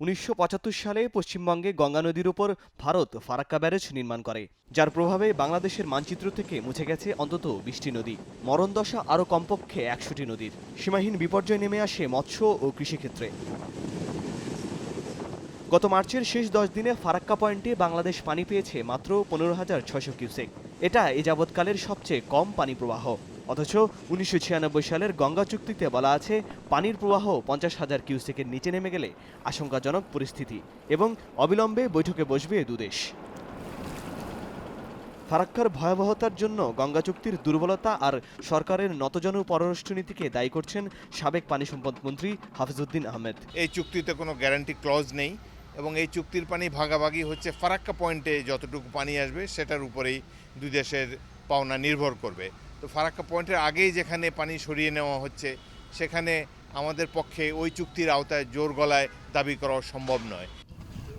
উনিশশো পঁচাত্তর সালে পশ্চিমবঙ্গে গঙ্গা নদীর উপর ভারত ফারাক্কা ব্যারেজ নির্মাণ করে, যার প্রভাবে বাংলাদেশের মানচিত্র থেকে মুছে গেছে অন্তত বিশটি নদী। মরণদশা আরও কমপক্ষে একশোটি নদীর। সীমাহীন বিপর্যয় নেমে আসে মৎস্য ও কৃষিক্ষেত্রে। গত মার্চের শেষ দশ দিনে ফারাক্কা পয়েন্টে বাংলাদেশ পানি পেয়েছে মাত্র পনেরো হাজার ছয়শো কিউসেক। এটা এ যাবৎকালের সবচেয়ে কম পানি প্রবাহ। অথচ উনিশশো ছিয়ানব্বই সালের গঙ্গা চুক্তিতে বলা আছে, পানির প্রবাহ পঞ্চাশ হাজার কিউসেকের নিচে নেমে গেলে আশঙ্কাজনক পরিস্থিতি এবং অবিলম্বে বৈঠকে বসবে দুদেশ ফারাক্কার ভয়াবহতার জন্য গঙ্গা চুক্তির দুর্বলতা আর সরকারের নতজন পররাষ্ট্রনীতিকে দায়ী করছেন সাবেক পানি সম্পদ মন্ত্রী হাফিজউদ্দিন আহমেদ। এই চুক্তিতে কোনো গ্যারান্টি ক্লজ নেই এবং এই চুক্তির পানি ভাগাভাগি হচ্ছে ফারাক্কা পয়েন্টে যতটুকু পানি আসবে সেটার উপরেই দুই দেশের পাওনা নির্ভর করবে। তো ফারাক্কা পয়েন্টের আগেই যেখানে পানি সরিয়ে নেওয়া হচ্ছে সেখানে আমাদের পক্ষে ওই চুক্তির আওতায় জোর গলায় দাবি করা সম্ভব নয়।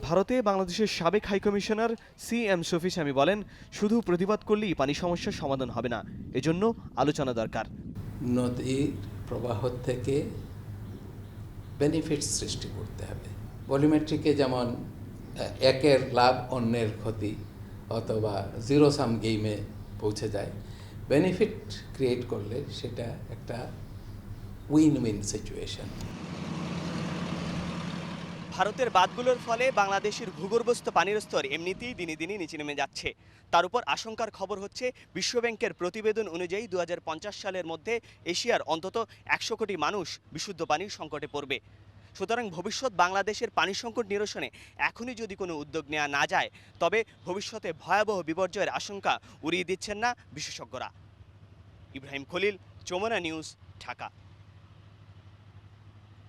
ভারতে বাংলাদেশের সাবেক হাইকমিশনার সি এম শফি স্বামী বলেন শুধু প্রতিবাদ করলেই পানি সমস্যার সমাধান হবে না। এজন্য আলোচনা দরকার। নদীর প্রবাহ থেকে বেনিফিট সৃষ্টি করতে হবে। ভলিমেট্রিকে যেমন একের লাভ অন্যের ক্ষতি অথবা জিরো সাম গেমে পৌঁছে যায় বেনিফিট ক্রিয়েট করলে সেটা একটা উইন উইন সিচুয়েশন ভারতের বাঁধগুলোর ফলে বাংলাদেশের ভূগর্ভস্থ পানির স্তর এমনিতেই দিনে দিনে নিচে নেমে যাচ্ছে। তার উপর আশঙ্কার খবর হচ্ছে, বিশ্বব্যাংকের প্রতিবেদন অনুযায়ী দু হাজার পঞ্চাশ সালের মধ্যে এশিয়ার অন্তত একশো কোটি মানুষ বিশুদ্ধ পানির সংকটে পড়বে। সুতরাং ভবিষ্যৎ বাংলাদেশের পানি সংকট নিরসনে এখনই যদি কোনো উদ্যোগ নেওয়া না যায়, তবে ভবিষ্যতে ভয়াবহ বিপর্যয়ের আশঙ্কা উড়িয়ে দিচ্ছেন না বিশেষজ্ঞরা। ইব্রাহিম খলিল চমনা নিউজ, ঢাকা।